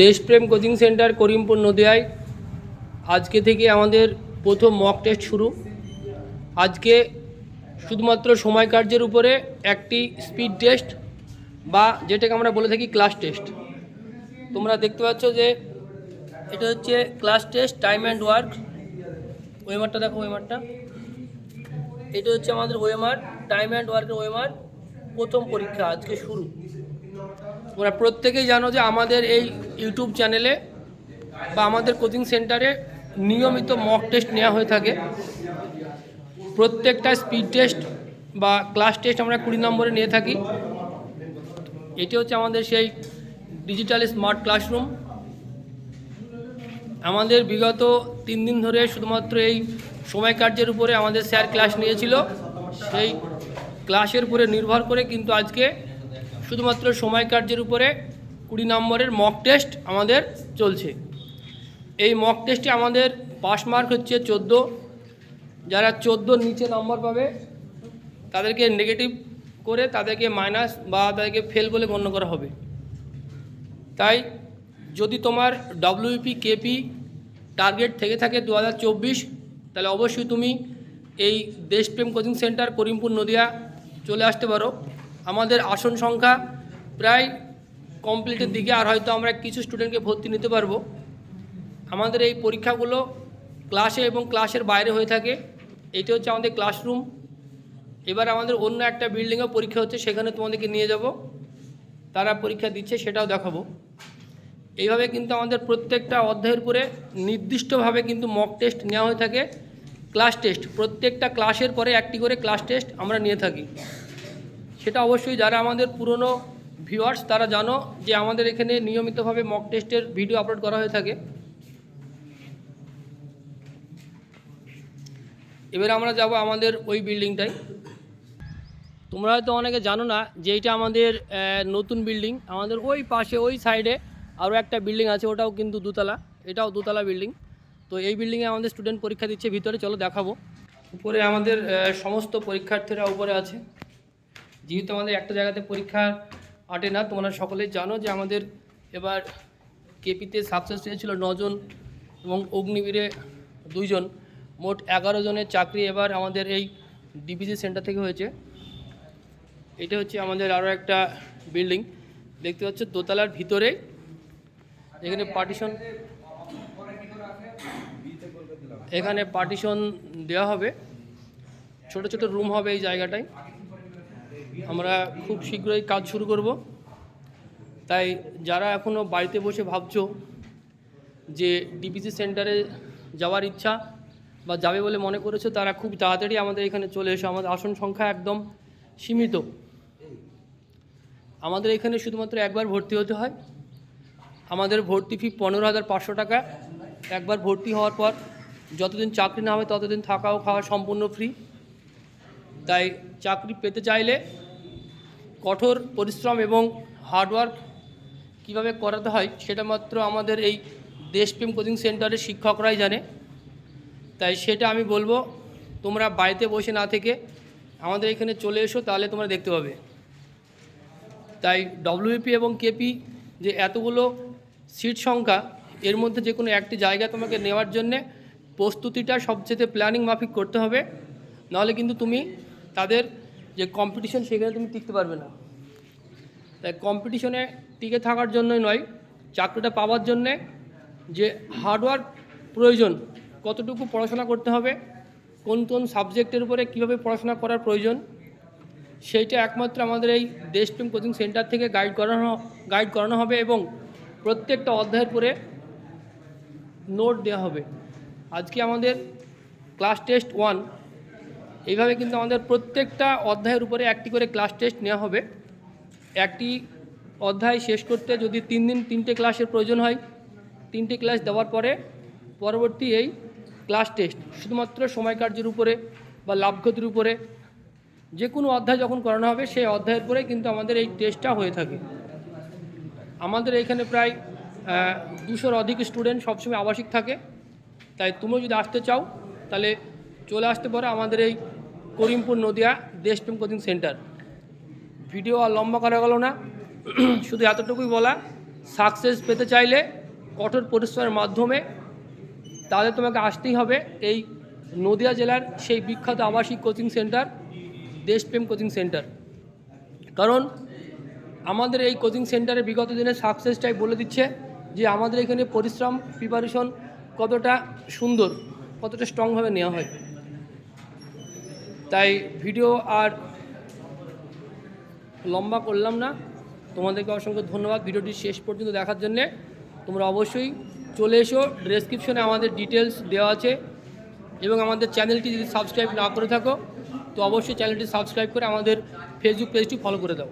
দেশপ্রেম coaching centre Karimpur নদিয়ায়। আজকে থেকে আমাদের প্রথম মক টেস্ট শুরু। আজকে শুধুমাত্র সময় কার্যের উপরে একটি স্পিড টেস্ট বা যেটাকে আমরা বলে থাকি ক্লাস টেস্ট তোমরা দেখতে পাচ্ছ যে এটা হচ্ছে class test time and work ওয়েমারটা দেখো ওয়েমারটা এটা হচ্ছে আমাদের ওয়েমার টাইম অ্যান্ড ওয়ার্কের ওয়েমার প্রথম পরীক্ষা আজকে শুরু। তোমরা প্রত্যেকেই জানো যে আমাদের এই ইউটিউব চ্যানেলে বা আমাদের কোচিং সেন্টারে নিয়মিত মক টেস্ট নেওয়া হয়ে থাকে। প্রত্যেকটা স্পিড টেস্ট বা ক্লাস টেস্ট আমরা কুড়ি নম্বরে নিয়ে থাকি। এটি হচ্ছে আমাদের সেই ডিজিটাল স্মার্ট ক্লাসরুম আমাদের বিগত তিন দিন ধরে শুধুমাত্র এই সময় কার্যের উপরে আমাদের স্যার ক্লাস নিয়েছিল। সেই ক্লাসের উপরে নির্ভর করে কিন্তু আজকে শুধুমাত্র সময় কার্যের উপরে কুড়ি নম্বরের মক টেস্ট আমাদের চলছে। এই মক টেস্টে আমাদের পাস মার্ক হচ্ছে চোদ্দ। যারা চোদ্দোর নিচে নম্বর পাবে, তাদেরকে নেগেটিভ করে তাদেরকে মাইনাস বা তাদেরকে ফেল বলে গণ্য করা হবে। তাই যদি তোমার ডব্লিউপি কেপি টার্গেট থেকে থাকে দু হাজার চব্বিশ, তাহলে অবশ্যই তুমি এই দেশপ্রেম কোচিং সেন্টার করিমপুর নদিয়া চলে আসতে পারো। আমাদের আসন সংখ্যা প্রায় কমপ্লিটের দিকে, আর হয়তো আমরা কিছু স্টুডেন্টকে ভর্তি নিতে পারব। আমাদের এই পরীক্ষাগুলো ক্লাসে এবং ক্লাসের বাইরে হয়ে থাকে। এটি হচ্ছে আমাদের ক্লাসরুম এবার আমাদের অন্য একটা বিল্ডিংয়েও পরীক্ষা হচ্ছে, সেখানে তোমাদেরকে নিয়ে যাব। তারা পরীক্ষা দিচ্ছে, সেটাও দেখাবো। এইভাবে কিন্তু আমাদের প্রত্যেকটা অধ্যায়ের উপরে নির্দিষ্টভাবে কিন্তু মক টেস্ট নেওয়া হয়ে থাকে। ক্লাস টেস্ট প্রত্যেকটা ক্লাসের পরে একটি করে ক্লাস টেস্ট আমরা নিয়ে থাকি। সেটা অবশ্যই যারা আমাদের পুরনো ভিউয়ার্স তারা জানো যে আমাদের এখানে নিয়মিতভাবে মক টেস্টের ভিডিও আপলোড করা হয়ে থাকে। এবারে আমরা যাব আমাদের ওই বিল্ডিংটায় তোমরা হয়তো অনেকে জানো না যে এইটা আমাদের নতুন বিল্ডিং আমাদের ওই পাশে, ওই সাইডে আরও একটা বিল্ডিং আছে, ওটাও কিন্তু দুতলা। এটাও দুতলা বিল্ডিং তো এই বিল্ডিংয়ে আমাদের স্টুডেন্ট পরীক্ষা দিচ্ছে, ভিতরে। চলো দেখাবো। উপরে আমাদের সমস্ত পরীক্ষার্থীরা উপরে আছে। যেহেতু আমাদের একটা জায়গাতে পরীক্ষা আটে না, তোমরা সকলে জানো যে আমাদের এবার কেপিতে সাকসেস হয়েছিল নজন এবং অগ্নিবীরে দুইজন। মোট এগারো জনের চাকরি এবার আমাদের এই ডিপিসি সেন্টার থেকে হয়েছে। এটা হচ্ছে আমাদের আরও একটা বিল্ডিং। দেখতে পাচ্ছ দোতলার ভিতরে এখানে পার্টিশন এখানে পার্টিশন দেওয়া হবে। ছোট ছোট রুম হবে এই জায়গাটায়। আমরা খুব শীঘ্রই কাজ শুরু করব। তাই যারা এখনও বাড়িতে বসে ভাবছ যে ডিপিসি সেন্টারে যাওয়ার ইচ্ছা বা যাবে বলে মনে করেছ, তারা খুব তাড়াতাড়ি আমাদের এখানে চলে এসো। আমাদের আসন সংখ্যা একদম সীমিত। আমাদের এখানে শুধুমাত্র একবার ভর্তি হতে হয়। আমাদের ভর্তি ফি পনেরো হাজার পাঁচশো টাকা। একবার ভর্তি হওয়ার পর যতদিন চাকরি না হবে, ততদিন থাকা ও খাওয়া সম্পূর্ণ ফ্রি তাই চাকরি পেতে চাইলে কঠোর পরিশ্রম এবং হার্ডওয়ার্ক কীভাবে করাতে হয় সেটা মাত্র আমাদের এই দেশপ্রেম কোচিং সেন্টারের শিক্ষকরাই জানে। তাই সেটা আমি বলব, তোমরা বাড়িতে বসে না থেকে আমাদের এখানে চলে এসো, তাহলে তোমরা দেখতে পাবে। তাই ডব্লিউপি এবং কেপি যে এতগুলো সিট সংখ্যা, এর মধ্যে যে কোনো একটি জায়গা তোমাকে নেওয়ার জন্যে প্রস্তুতিটা সবচেয়ে প্ল্যানিং মাফিক করতে হবে। নাহলে কিন্তু তুমি তাদের যে কম্পিটিশন সেখানে তুমি টিকতে পারবে না। তাই কম্পিটিশনে টিকে থাকার জন্যই নয়, চাকরিটা পাওয়ার জন্যে যে হার্ডওয়ার্ক প্রয়োজন, কতটুকু পড়াশোনা করতে হবে, কোন কোন সাবজেক্টের উপরে কীভাবে পড়াশোনা করার প্রয়োজন, সেইটা একমাত্র আমাদের এই দেশপ্রেম কোচিং সেন্টার থেকে গাইড করানো গাইড করানো হবে এবং প্রত্যেকটা অধ্যায়ের পরে নোট দেওয়া হবে। আজকে আমাদের ক্লাস টেস্ট ওয়ান এইভাবে কিন্তু আমাদের প্রত্যেকটা অধ্যায়ের উপরে একটি করে ক্লাস টেস্ট নেওয়া হবে। একটি অধ্যায় শেষ করতে যদি তিন দিন তিনটে ক্লাসের প্রয়োজন হয়, তিনটে ক্লাস দেওয়ার পরে পরবর্তী এই ক্লাস টেস্ট শুধুমাত্র সময় কার্যের উপরে বা লাভ ক্ষতির উপরে যে কোনো অধ্যায় যখন করানো হবে, সেই অধ্যায়ের পরে কিন্তু আমাদের এই টেস্টটা হয়ে থাকে। আমাদের এখানে প্রায় দুশোর অধিক স্টুডেন্ট সবসময় আবাসিক থাকে। তাই তুমি যদি আসতে চাও, তাহলে চলে আসতে পারো আমাদের এই করিমপুর নদিয়া দেশপ্রেম কোচিং সেন্টার। ভিডিও আর লম্বা করা গেল না। শুধু এতটুকুই বলা সাকসেস পেতে চাইলে কঠোর পরিশ্রমের মাধ্যমে তাহলে তোমাকে আসতেই হবে এই নদিয়া জেলার সেই বিখ্যাত আবাসিক coaching centre Deshprem coaching centre. কারণ আমাদের এই কোচিং সেন্টারে বিগত দিনের সাকসেসটাই বলে দিচ্ছে যে আমাদের এখানে পরিশ্রম প্রিপারেশন কতটা সুন্দর। কতটা স্ট্রংভাবে নেওয়া হয়। তাই ভিডিও আর লম্বা করলাম না। তোমাদেরকে অসংখ্য ধন্যবাদ ভিডিওটি শেষ পর্যন্ত দেখার জন্যে। তোমরা অবশ্যই চলে এসো ডেসক্রিপশনে আমাদের ডিটেলস দেওয়া আছে এবং আমাদের চ্যানেলটি যদি সাবস্ক্রাইব না করে থাকো, তো অবশ্যই চ্যানেলটি সাবস্ক্রাইব করে আমাদের ফেসবুক পেজটি ফলো করে দাও।